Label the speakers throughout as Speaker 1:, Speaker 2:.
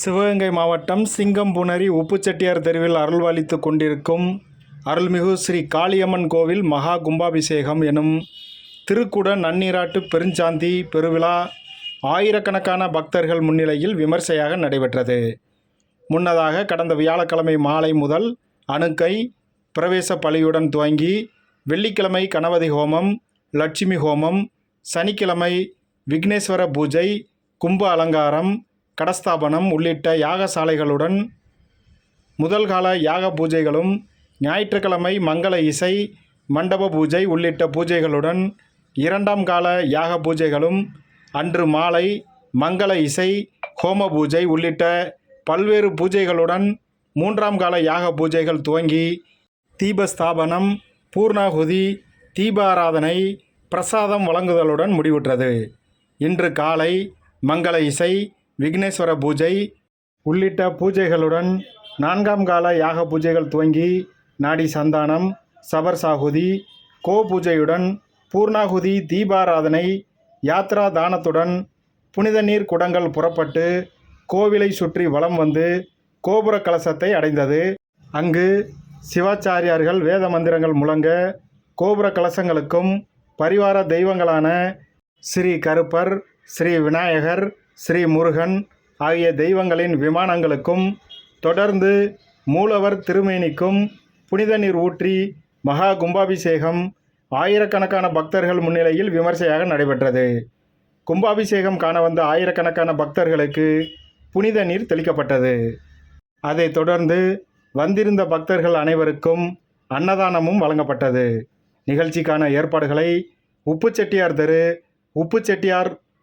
Speaker 1: சிவகங்கை மாவட்டம் சிங்கம்புணரி உப்புச்செட்டியார் தெருவில் அருள்வாளித்து கொண்டிருக்கும் அருள்மிகு ஸ்ரீ காளியம்மன் கோவில் மகா கும்பாபிஷேகம் எனும் திருக்குட நன்னீராட்டு பெருஞ்சாந்தி பெருவிழா ஆயிரக்கணக்கான பக்தர்கள் முன்னிலையில் விமர்சையாக நடைபெற்றது. முன்னதாக கடந்த வியாழக்கிழமை மாலை முதல் அணுக்கை பிரவேச பலியுடன் துவங்கி வெள்ளிக்கிழமை கணபதி ஹோமம் லட்சுமி ஹோமம் சனிக்கிழமை விக்னேஸ்வர பூஜை கும்ப அலங்காரம் கடஸ்தாபனம் உள்ளிட்ட யாகசாலைகளுடன் முதல் கால யாக பூஜைகளும் ஞாயிற்றுக்கிழமை மங்கள இசை மண்டப பூஜை உள்ளிட்ட பூஜைகளுடன் இரண்டாம் கால யாக பூஜைகளும் அன்று மாலை மங்கள இசை ஹோம பூஜை உள்ளிட்ட பல்வேறு பூஜைகளுடன் மூன்றாம் கால யாக பூஜைகள் துவங்கி தீபஸ்தாபனம் பூர்ணாகுதி தீபாராதனை பிரசாதம் வழங்குதலுடன் முடிவுற்றது. இன்று காலை மங்கள இசை விக்னேஸ்வர பூஜை உள்ளிட்ட பூஜைகளுடன் நான்காம் கால யாக பூஜைகள் துவங்கி நாடி சந்தானம் சபர் சாகுதி கோ பூஜையுடன் பூர்ணாகுதி தீபாராதனை யாத்ரா தானத்துடன் புனித நீர் குடங்கள் புறப்பட்டு கோவிலை சுற்றி வலம் வந்து கோபுர கலசத்தை அடைந்தது. அங்கு சிவாச்சாரியார்கள் வேத மந்திரங்கள் முழங்க கோபுர கலசங்களுக்கும் பரிவார தெய்வங்களான ஸ்ரீ கருப்பர் ஸ்ரீ விநாயகர் ஸ்ரீ முருகன் ஆகிய தெய்வங்களின் விமானங்களுக்கும் தொடர்ந்து மூலவர் திருமேனிக்கும் புனித நீர் ஊற்றி மகா கும்பாபிஷேகம் ஆயிரக்கணக்கான பக்தர்கள் முன்னிலையில் விமர்சையாக நடைபெற்றது. கும்பாபிஷேகம் காண வந்த ஆயிரக்கணக்கான பக்தர்களுக்கு புனித நீர் தெளிக்கப்பட்டது. அதைத் தொடர்ந்து வந்திருந்த பக்தர்கள் அனைவருக்கும் அன்னதானமும் வழங்கப்பட்டது. நிகழ்ச்சிக்கான ஏற்பாடுகளை உப்புச்செட்டியார் தெரு
Speaker 2: உப்புச்செட்டியார்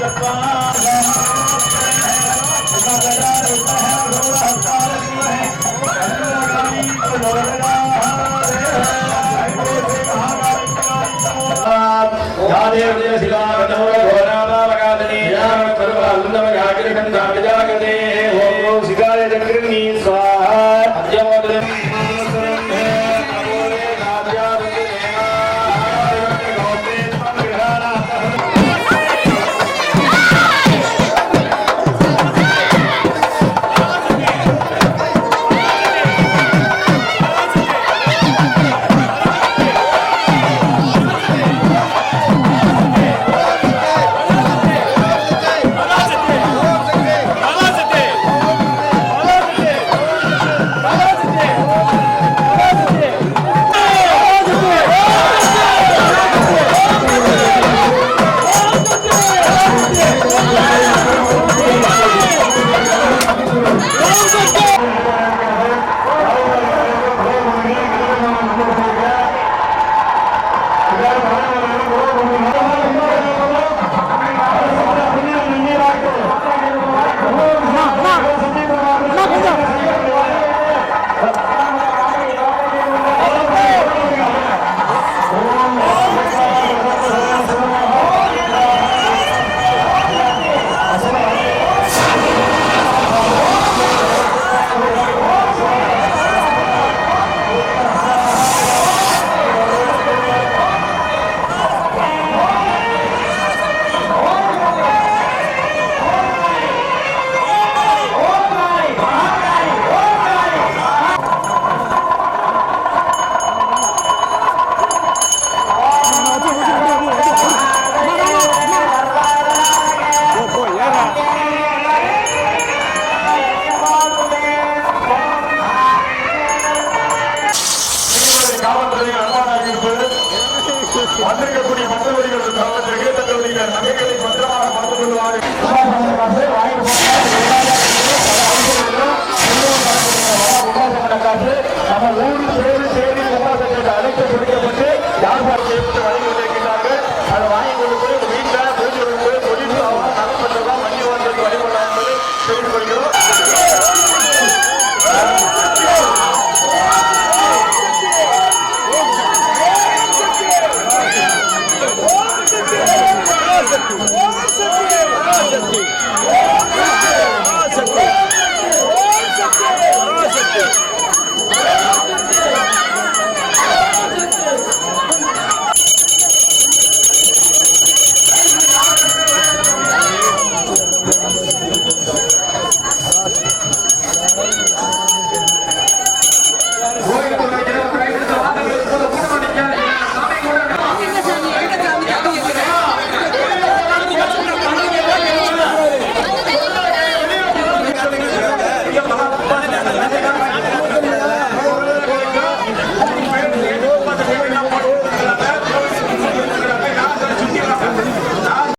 Speaker 2: Yeah, they're going to be like, no, no,
Speaker 3: no. Nossa, filho! Nossa, filho! Nossa, filho!